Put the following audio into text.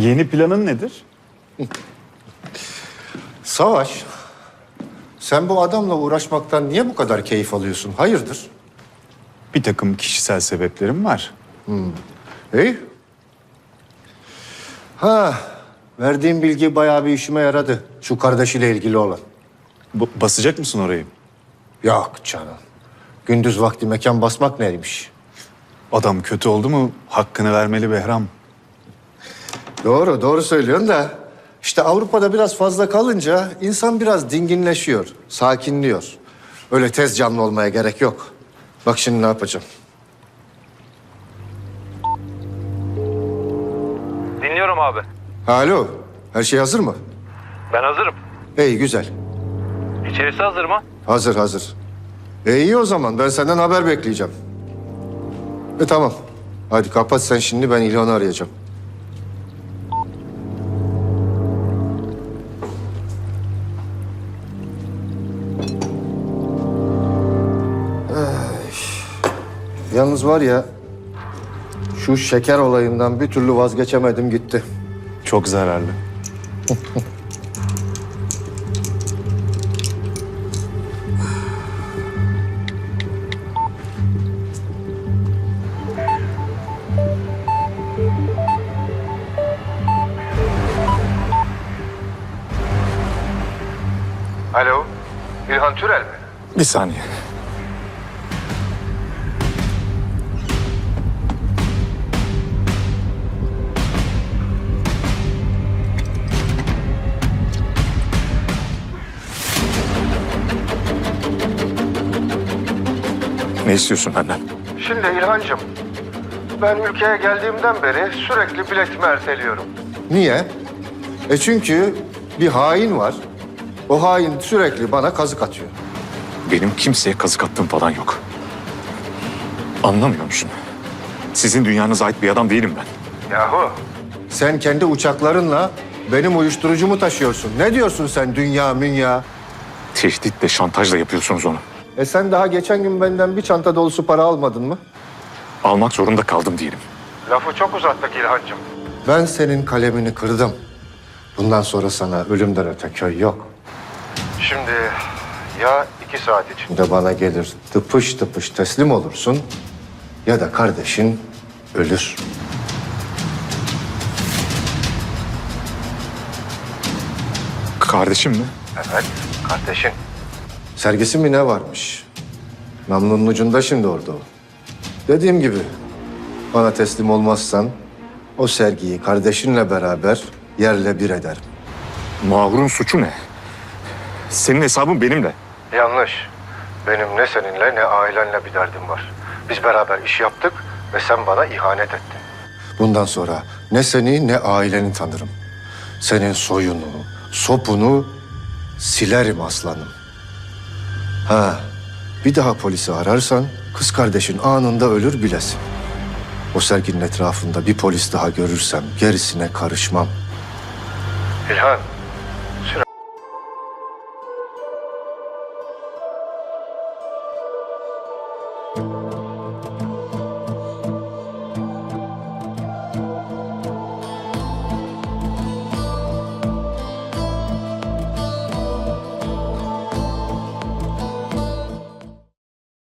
Yeni planın nedir? Savaş, sen bu adamla uğraşmaktan niye bu kadar keyif alıyorsun? Hayırdır? Bir takım kişisel sebeplerim var. İyi. Ha, verdiğim bilgi bayağı bir işime yaradı. Şu kardeşiyle ilgili olan. Bu- basacak mısın orayı? Yok canım. Gündüz vakti mekan basmak neymiş? Adam kötü oldu mu hakkını vermeli Behram. Doğru, doğru söylüyorsun da... işte Avrupa'da biraz fazla kalınca insan biraz dinginleşiyor, sakinliyor. Öyle tez canlı olmaya gerek yok. Bak şimdi ne yapacağım. Dinliyorum abi. Alo, her şey hazır mı? Ben hazırım. İyi, güzel. İçerisi hazır mı? Hazır hazır. E iyi o zaman ben senden haber bekleyeceğim. E tamam. Hadi kapat sen şimdi ben İlhan'ı arayacağım. Yalnız var ya şu şeker olayından bir türlü vazgeçemedim gitti. Çok zararlı. Alo. İlhan Türel mi? Bir saniye. Ne istiyorsun benden? Şimdi İlhancığım, ben ülkeye geldiğimden beri sürekli biletimi erteliyorum. Niye? E çünkü bir hain var. O hain sürekli bana kazık atıyor. Benim kimseye kazık attığım falan yok. Anlamıyor musun? Sizin dünyanıza ait bir adam değilim ben. Yahu. Sen kendi uçaklarınla benim uyuşturucumu taşıyorsun. Ne diyorsun sen dünya münya? Tehditle, şantajla yapıyorsunuz onu. E sen daha geçen gün benden bir çanta dolusu para almadın mı? Almak zorunda kaldım diyelim. Lafı çok uzattık İlhancığım. Ben senin kalemini kırdım. Bundan sonra sana ölümden öte köy yok. Şimdi ya iki saat içinde bana gelir tıpış tıpış teslim olursun ya da kardeşin ölür. Kardeşim mi? Evet, kardeşin. Sergisi mi ne varmış? Namlunun ucunda şimdi orada o. Dediğim gibi bana teslim olmazsan o sergiyi kardeşinle beraber yerle bir ederim. Mahur'un suçu ne? Senin hesabın benimle. Yanlış. Benim ne seninle ne ailenle bir derdim var. Biz beraber iş yaptık ve sen bana ihanet ettin. Bundan sonra ne seni ne aileni tanırım. Senin soyunu, sopunu silerim aslanım. Ha, bir daha polisi ararsan kız kardeşin anında ölür bilesin. O serginin etrafında bir polis daha görürsem gerisine karışmam. İlhan,